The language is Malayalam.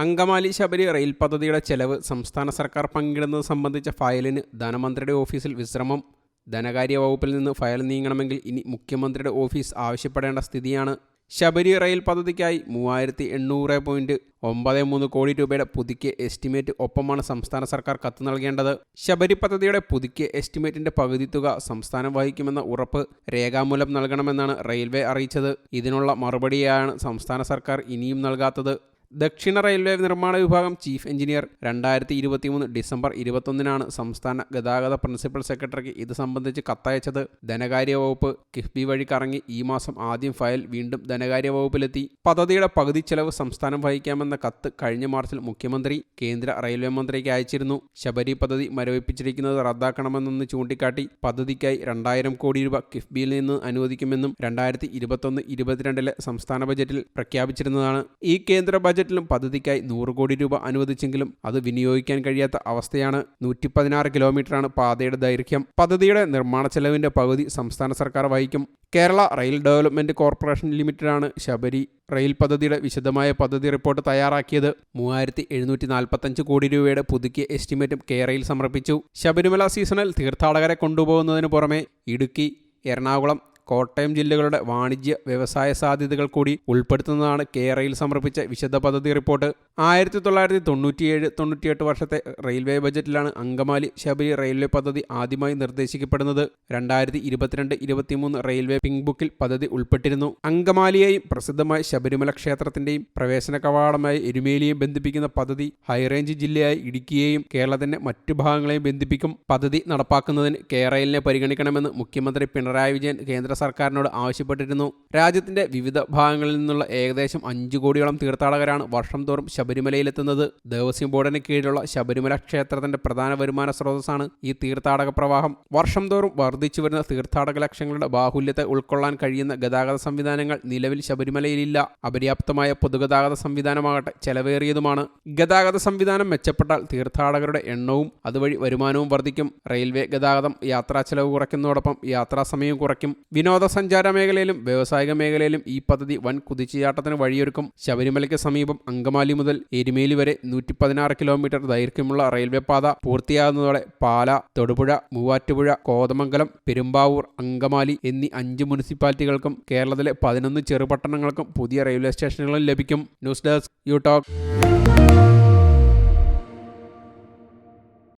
അങ്കമാലി ശബരി റെയിൽ പദ്ധതിയുടെ ചെലവ് സംസ്ഥാന സർക്കാർ പങ്കിടുന്നത് സംബന്ധിച്ച ഫയലിന് ധനമന്ത്രിയുടെ ഓഫീസിൽ വിശ്രമം. ധനകാര്യ വകുപ്പിൽ നിന്ന് ഫയൽ നീങ്ങണമെങ്കിൽ ഇനി മുഖ്യമന്ത്രിയുടെ ഓഫീസ് ആവശ്യപ്പെടേണ്ട സ്ഥിതിയാണ്. ശബരി റെയിൽ പദ്ധതിക്കായി മൂവായിരത്തി എണ്ണൂറ് പോയിന്റ് ഒമ്പത് മൂന്ന് കോടി രൂപയുടെ പുതുക്കിയ എസ്റ്റിമേറ്റ് ഒപ്പമാണ് സംസ്ഥാന സർക്കാർ കത്ത് നൽകേണ്ടത്. ശബരി പദ്ധതിയുടെ പുതുക്കിയ എസ്റ്റിമേറ്റിന്റെ പകുതി തുക സംസ്ഥാനം വഹിക്കുമെന്ന ഉറപ്പ് രേഖാമൂലം നൽകണമെന്നാണ് റെയിൽവേ അറിയിച്ചത്. ഇതിനുള്ള മറുപടിയാണ് സംസ്ഥാന സർക്കാർ ഇനിയും നൽകാത്തത്. ദക്ഷിണ റെയിൽവേ നിർമ്മാണ വിഭാഗം ചീഫ് എഞ്ചിനീയർ രണ്ടായിരത്തി ഇരുപത്തിമൂന്ന് ഡിസംബർ ഇരുപത്തൊന്നിനാണ് സംസ്ഥാന ഗതാഗത പ്രിൻസിപ്പൽ സെക്രട്ടറിക്ക് ഇത് സംബന്ധിച്ച് കത്തയച്ചത്. ധനകാര്യ വകുപ്പ് കിഫ്ബി വഴി കറങ്ങി ഈ മാസം ആദ്യം ഫയൽ വീണ്ടും ധനകാര്യ വകുപ്പിലെത്തി. പദ്ധതിയുടെ പകുതി ചെലവ് സംസ്ഥാനം വഹിക്കാമെന്ന കത്ത് കഴിഞ്ഞ മാർച്ചിൽ മുഖ്യമന്ത്രി കേന്ദ്ര റെയിൽവേ മന്ത്രിക്ക് അയച്ചിരുന്നു. ശബരി പദ്ധതി മരവിപ്പിച്ചിരിക്കുന്നത് റദ്ദാക്കണമെന്നൊന്ന് ചൂണ്ടിക്കാട്ടി പദ്ധതിക്കായി രണ്ടായിരം കോടി രൂപ കിഫ്ബിയിൽ നിന്ന് അനുവദിക്കുമെന്നും രണ്ടായിരത്തി ഇരുപത്തൊന്ന് ഇരുപത്തിരണ്ടിലെ സംസ്ഥാന ബജറ്റിൽ പ്രഖ്യാപിച്ചിരുന്നതാണ്. ഈ കേന്ദ്ര ബജറ്റിലും പദ്ധതിക്കായി നൂറ് കോടി രൂപ അനുവദിച്ചെങ്കിലും അത് വിനിയോഗിക്കാൻ കഴിയാത്ത അവസ്ഥയാണ്. നൂറ്റി പതിനാറ് കിലോമീറ്ററാണ് പാതയുടെ ദൈർഘ്യം. പദ്ധതിയുടെ നിർമ്മാണ ചെലവിന്റെ പകുതി സംസ്ഥാന സർക്കാർ വഹിക്കും. കേരള റെയിൽ ഡെവലപ്മെന്റ് കോർപ്പറേഷൻ ലിമിറ്റഡാണ് ശബരി റെയിൽ പദ്ധതിയുടെ വിശദമായ പദ്ധതി റിപ്പോർട്ട് തയ്യാറാക്കിയത്. മൂവായിരത്തി എഴുന്നൂറ്റി നാൽപ്പത്തഞ്ച് കോടി രൂപയുടെ പുതുക്കിയ എസ്റ്റിമേറ്റും കേരയിൽ സമർപ്പിച്ചു. ശബരിമല സീസണിൽ തീർത്ഥാടകരെ കൊണ്ടുപോകുന്നതിന് പുറമെ ഇടുക്കി എറണാകുളം കോട്ടയം ജില്ലകളുടെ വാണിജ്യ വ്യവസായ സാധ്യതകൾ കൂടി ഉൾപ്പെടുത്തുന്നതാണ് കേരയിൽ സമർപ്പിച്ച വിശദ പദ്ധതി റിപ്പോർട്ട്. ആയിരത്തി തൊള്ളായിരത്തി തൊണ്ണൂറ്റിയേഴ് തൊണ്ണൂറ്റിയെട്ട് വർഷത്തെ റെയിൽവേ ബജറ്റിലാണ് അങ്കമാലി ശബരി റെയിൽവേ പദ്ധതി ആദ്യമായി നിർദ്ദേശിക്കപ്പെടുന്നത്. രണ്ടായിരത്തി ഇരുപത്തിരണ്ട് ഇരുപത്തിമൂന്ന് റെയിൽവേ പിങ്ക് ബുക്കിൽ പദ്ധതി ഉൾപ്പെട്ടിരുന്നു. അങ്കമാലിയെയും പ്രസിദ്ധമായ ശബരിമല ക്ഷേത്രത്തിന്റെയും പ്രവേശന കവാടമായ എരുമേലിയെയും ബന്ധിപ്പിക്കുന്ന പദ്ധതി ഹൈറേഞ്ച് ജില്ലയായ ഇടുക്കിയെയും കേരളത്തിന്റെ മറ്റു ഭാഗങ്ങളെയും ബന്ധിപ്പിക്കും. പദ്ധതി നടപ്പാക്കുന്നതിന് കേരളിനെ പരിഗണിക്കണമെന്ന് മുഖ്യമന്ത്രി പിണറായി വിജയൻ കേന്ദ്ര സർക്കാരിനോട് ആവശ്യപ്പെട്ടിരുന്നു. രാജ്യത്തിന്റെ വിവിധ ഭാഗങ്ങളിൽ നിന്നുള്ള ഏകദേശം അഞ്ചു കോടിയോളം തീർത്ഥാടകരാണ് വർഷം തോറും ശബരിമലയിലെത്തുന്നത്. ദേവസ്വം ബോർഡിന് കീഴിലുള്ള ശബരിമല ക്ഷേത്രത്തിന്റെ പ്രധാന വരുമാന സ്രോതസ്സാണ് ഈ തീർത്ഥാടക പ്രവാഹം. വർഷം തോറും വർദ്ധിച്ചു വരുന്ന തീർത്ഥാടക ലക്ഷ്യങ്ങളുടെ ബാഹുല്യത്തെ ഉൾക്കൊള്ളാൻ കഴിയുന്ന ഗതാഗത സംവിധാനങ്ങൾ നിലവിൽ ശബരിമലയിലില്ല. അപര്യാപ്തമായ പൊതുഗതാഗത സംവിധാനമാകട്ടെ ചെലവേറിയതുമാണ്. ഗതാഗത സംവിധാനം മെച്ചപ്പെട്ടാൽ തീർത്ഥാടകരുടെ എണ്ണവും അതുവഴി വരുമാനവും വർദ്ധിക്കും. റെയിൽവേ ഗതാഗതം യാത്രാ ചെലവ് കുറയ്ക്കുന്നതോടൊപ്പം യാത്രാ സമയം കുറയ്ക്കും. വിനോദസഞ്ചാര മേഖലയിലും വ്യാവസായിക മേഖലയിലും ഈ പദ്ധതി വൻ കുതിച്ചുചാട്ടത്തിന് വഴിയൊരുക്കും. ശബരിമലയ്ക്ക് സമീപം അങ്കമാലി എരുമേലി വരെ നൂറ്റി പതിനാറ് കിലോമീറ്റർ ദൈർഘ്യമുള്ള റെയിൽവേ പാത പൂർത്തിയാകുന്നതോടെ പാല തൊടുപുഴ മൂവാറ്റുപുഴ കോതമംഗലം പെരുമ്പാവൂർ അങ്കമാലി എന്നീ അഞ്ച് മുനിസിപ്പാലിറ്റികൾക്കും കേരളത്തിലെ പതിനൊന്ന് ചെറുപട്ടണങ്ങൾക്കും പുതിയ റെയിൽവേ സ്റ്റേഷനുകളും ലഭിക്കും. News desk you talk.